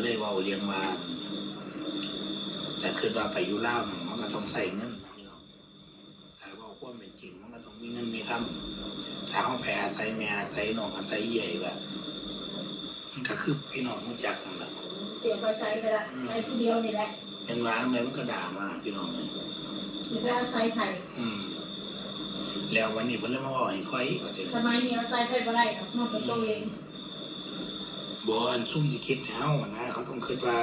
ก็เลยเว่าเรียงว่าแต่คือว่าไปอยุล่าวนั่นมันก็ต้องใส่เงินพี่น้องแต่ว่าความเป็นจริงมันก็ต้องมีเงินมีคำถ้าเขาไปอาศัยแม่อาศัยน้องอาศัยใหญ่แบบมันก็คือพี่น้องรู้จักกันแหละเสียไปใส่ไปละไปผู้เดียวนี่แหละเป็นว้างเลยมันก็ด่ามาพี่น้องเลยหรือไปอาศัยไผ่อืมแล้ววันนี้เพิ่นเลยมาบอกให้ค่อยว่าจะสมัยนี้อาศัยไผ่บ่ได้หรอกนอกจากตัวเอง บอนซุ่มสิคิดให้เฮานะเขาต้องคิดว่า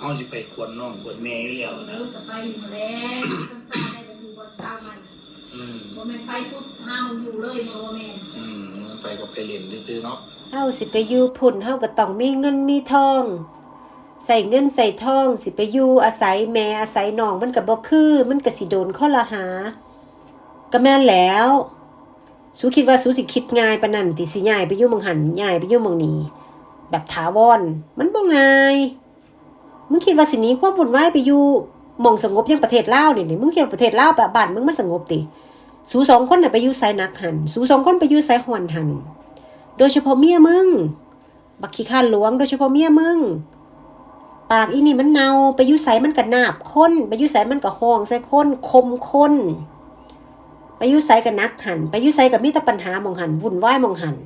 เฮาสิไปกวนน้องกวนแม่อยู่แล้วเอนะอแต่ไปอยู่แล้วคนซ่าได้ก็อยู่คนซ่ามันอืมบ่แม่นไปพุดห้ามอยู่เลยบ่แม่นอืมไปกับไปเล่นซื่อๆเนาะเฮาสิไปอยู่พุ่นเฮาก็ต้องมีเงินมีทอง ใส่เงินใส่ทอง สิไปอยู่อาศัยแม่อาศัยน้องมันก็บ่คือ มันก็สิโดนข้อละหา ก็แม่นแล้ว สูคิดว่าสูสิคิดง่ายปานนั้นติสิย้ายไปอยู่เมืองหันย้ายไปอยู่เมืองนี้ แบบถาวร มันบ่ง่ายมึงคิดว่าสินี้ความวุ่นวายไปอยู่มองสงบยังประเทศลาวนี่นี่มึงคิดว่าประเทศลาวบ้านมึงมันสงบติ สูสองคนน่ะไปอยู่ไสนักหัน สูสองคนไปอยู่ไสหอนหัน โดยเฉพาะเมียมึง บักขี้ข้านหลวง โดยเฉพาะเมียมึง ปากอีนี่มันเนาไปอยุใสมันกะนาบค้นไปอยุใสมันกะห้องใส่ค้นคมค้นไปอยุใสกับนักหัน ไปอยุใสกับมีแต่ปัญหามองหันวุ่นวายมองหัน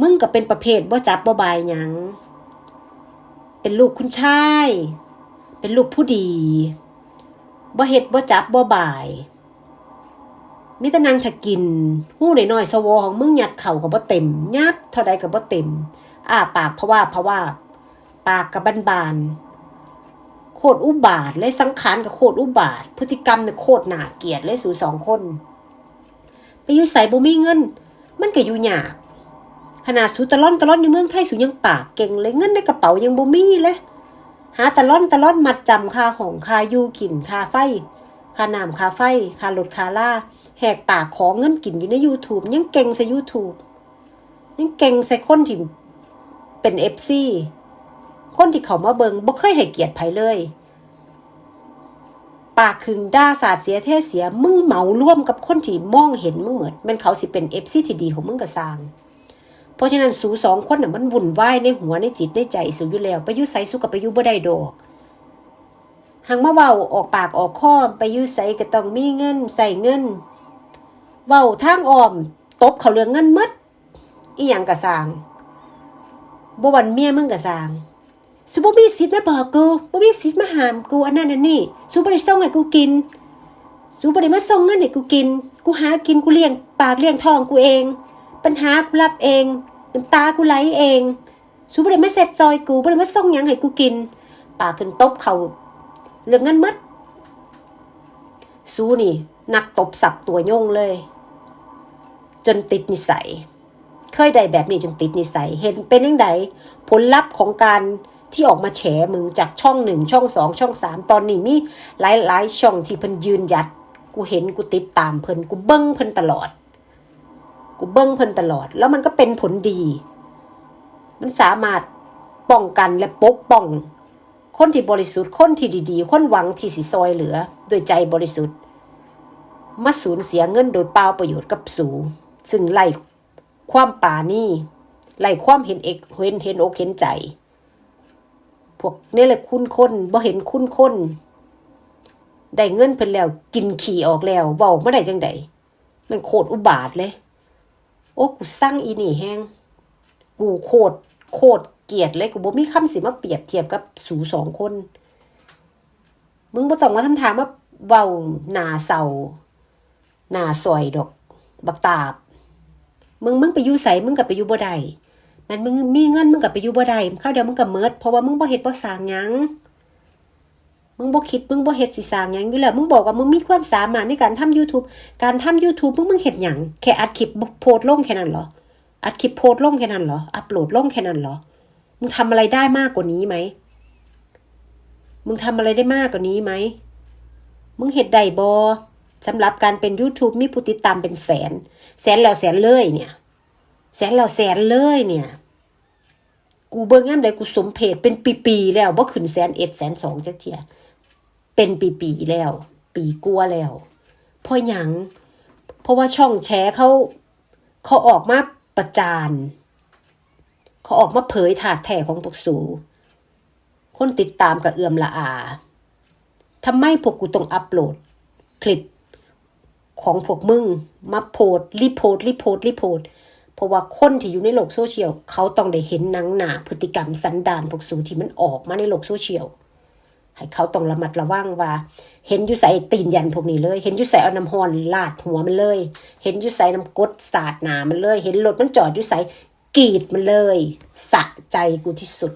มึงก็เป็นประเภทบ่จับบ่บายหยัง เป็นลูกคุณชาย เป็นลูกผู้ดีบ่เฮ็ดบ่จับบ่บายมีแต่นางถ้ากินหู้หน่อยๆสวอของมึงยัดเข่ากับบ่เต็มยัดเท่าใดกับบ่เต็ม อ้าปากเพราะว่าเพราะว่า ปากกับบานๆโคตรอุบาทเลยสังขารกับโคตรอุบาท พฤติกรรมเนี่ยโคตรหนาเกลียดเลยสู่สองคน ไปอยู่ใส่บ่มีเงิน มันก็อยู่ยาก ขนาดสูตะล่อนตะล่อนอยู่เมืองไทยสูยังปากเก่งเลยเงินในกระเป๋ายังบ่มีเลย หาตะล่อนตะล่อนมัดจำค่าห้องค่าอยู่กินค่าไฟค่าน้ำค่าไฟค่ารถค่าล่าแหกปากขอเงินกินอยู่ใน YouTube ยังเก่งใส่ YouTube ยังเก่งใส่คนที่เป็นเอฟซีคนที่เขามาเบิงบ่เคยให้เกียรติไผเลย ปากขึ้นด่าสาดเสียเทเสียมึงเหมาร่วมกับคนที่มองเห็นมึงเหมือนมันเขาสิเป็นเอฟซีที่ดีของมึงก็สร้าง เพราะฉะนั้นสูสองคนน่ะมันวุ่นวายในหัวในจิตในใจสูอยู่แล้ว ไปยุไสสู้กับไปยุบ่ได้ดอกหางมาเว้าออกปากออกข้อไปยุไสก็ต้องมีเงินใส่เงินเว้าทางอ้อมตบเขาเรื่องเงินหมดอีหยังกะสางบ่วันเมียมึงกะสางสุบ่มีสิทธิ์มาบอกกูบ่มีสิทธิ์มาหามกูอันนั้นอันนี้สุบ่ได้ส่งให้กูกินสุบ่ได้มาส่งเงินให้กูกิน กูหากินกูเลี้ยงปากเลี้ยงท้องกูเอง ปัญหากูรับเองน้ำตากูไหลเองสุบ่ได้มาเสร็จซอยกูบ่ได้มาส่งยังให้กูกินปากขึ้นตบเขาเรื่องเงินหมดสู้นี่นักตบสับตัวโยงเลย จนติดนิสัย เคยได้แบบนี้จนติดนิสัย เห็นเป็นยังไงผลลัพธ์ของการที่ออกมาแฉมึงจากช่องหนึ่งช่องสองช่องสามตอนนี้มีหลายหลายๆช่องที่เพิ่นยืนยัด กูเห็นกูติดตามเพิ่นกูเบิ้งเพิ่นตลอด กูเบิ้งเพิ่นตลอด แล้วมันก็เป็นผลดี มันสามารถป้องกันและปกป้อง คนที่บริสุทธิ์ คนที่ดีๆ คนหวังที่สิซอยเหลือ โดยใจบริสุทธิ์ มาสูญเสียเงินโดยเปล่าประโยชน์กับสูซึ่งไล่ความปรานี่ไล่ความเห็นเอกเห็นเห็นอกเห็นใจ พวกนี่แหละคุณคนบ่เห็นคุณคนได้เงินเพิ่นแล้วกินขี่ออกแล้วเว้ามาได้จังใดมันโคตรอุบาทเลย โอ้กูสร้างอีนี่แฮงกูโคตรโคตรเกลียดเลยกูบ่มีคำสิมาเปรียบเทียบกับสูสองคน มึงบ่ต้องมาทำทางว่าเว้าหนาเศร้าหนาซอยดอก บักตาบ มึงมึงไปอยู่ใสมึงกับไปอยู่บ่ได้มันมึงมีเงินมึงกับไปอยู่บ่ได้ข้าวเดียวมึงกับเมิดเพราะว่ามึงบ่เฮ็ดบ่สร้างหยัง มึงบ่คิดมึงบ่เฮ็ดสิสร้างหยังอยู่แล้วมึงบอกว่ามึงมีความสามารถในการทำ YouTube การทำ YouTube มึงมึงเฮ็ดหยังแค่อัดคลิปโพสต์ลงแค่นั้นเหรออัดคลิปโพสต์ลงแค่นั้นเหรออัปโหลดลงแค่นั้นเหรอมึงทำอะไรได้มากกว่านี้ไหมมึงทำอะไรได้มากกว่านี้ไหมมึงเฮ็ดได้บ่สำหรับการเป็น YouTube มีผู้ติดตามเป็นแสน แสนแล้วแสนเลยเนี่ย แสนแล้วแสนเลยเนี่ย กูเบิ่งยามใดกูสมเพชเป็นปีๆแล้วบ่ขึ้นแสนเอ็ดแสนสองจักเทีย เป็นปีๆแล้ว ปีกลัวแล้วเพราะหยัง เพราะว่าช่องแชร์เขาเขาออกมาประจาน เขาออกมาเผยถาดแท้ของพวกสู คนติดตามกับเอื่อมละอาทำไมพวกกูต้องอัปโหลด คลิปของพวกมึงมาโพสรีโพสรีโพสรีโพสเพราะว่าคนที่อยู่ในโลกโซเชียล เขาต้องได้เห็นหนังหนาพฤติกรรมสันดานพวกสูที่มันออกมาในโลกโซเชียล ให้เขาต้องระมัดระวังว่า เห็นอยู่ใส่ตีนยันพวกนี้เลย เห็นอยู่ใส่เอาน้ำฮอนลาดหัวมันเลย เห็นอยู่ใส่น้ำกดสาดหนามันเลย เห็นรถมันจอดอยู่ใส่กรีดมันเลย สะใจกูที่สุด